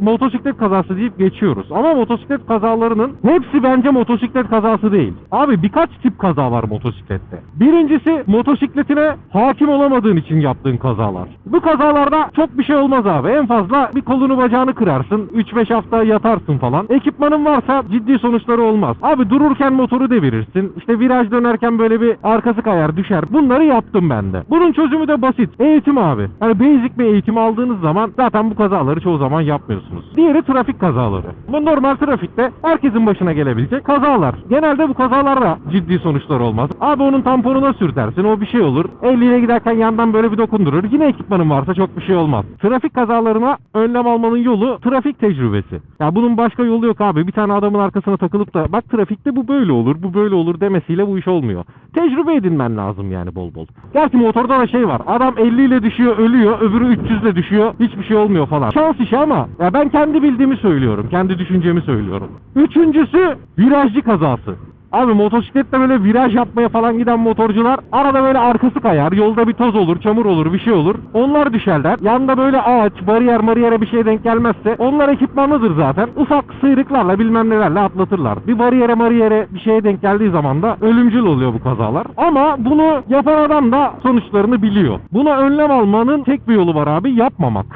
motosiklet kazası deyip geçiyoruz. Ama motosiklet kazalarının hepsi bence motosiklet kazası değil. Abi birkaç tip kaza var motosiklette. Birincisi motosikletine hakim olamadığın için yaptığın kazalar. Bu kazalarda çok bir şey olmaz abi. En fazla bir kolunu bacağını kırarsın. 3-5 hafta yatarsın falan. Ekipmanın varsa ciddi sonuçları olmaz. Abi dururken motoru devirirsin. İşte viraj dönerken böyle bir arkası kayar düşer. Bunları yaptım ben de. Bunun çözümü de basit. Eğitim abi. Hani basic bir eğitim aldığınız zaman zaten bu kazaları çoğu zaman yapmıyorsunuz. Diğeri trafik kazaları. Bu normal trafikte herkesin başına gelebilecek kazalar. Genelde bu kazalarda ciddi sonuçlar olmaz. Abi onun tamponuna sürtersin o bir şey olur. 50 ile giderken yandan böyle bir dokundurur. Yine ekipmanın varsa çok bir şey olmaz. Trafik kazalarına önlem almanın yolu trafik tecrübesi. Ya bunun başka yolu yok abi. Bir tane adamın arkasına takılıp da bak trafikte bu böyle olur, bu böyle olur demesiyle bu iş olmuyor. Tecrübe edinmen lazım yani bol bol. Gerçi motorda da şey var. Adam 50 ile düşüyor, ölüyor. Öbürü 300 ile düşüyor. Hiçbir şey olmuyor falan. Şans işi ama ya ben kendi bildiğimi söylüyorum. Kendi düşüncemi söylüyorum. Üçüncüsü virajcı kazası. Abi motosikletle böyle viraj yapmaya falan giden motorcular arada böyle arkası kayar. Yolda bir toz olur, çamur olur, bir şey olur. Onlar düşerler. Yanında böyle ağaç, bariyer mariyere bir şey denk gelmezse onlar ekipmanlıdır zaten. Ufak sıyrıklarla bilmem nelerle atlatırlar. Bir bariyere mariyere bir şeye denk geldiği zaman da ölümcül oluyor bu kazalar. Ama bunu yapan adam da sonuçlarını biliyor. Buna önlem almanın tek bir yolu var abi yapmamak.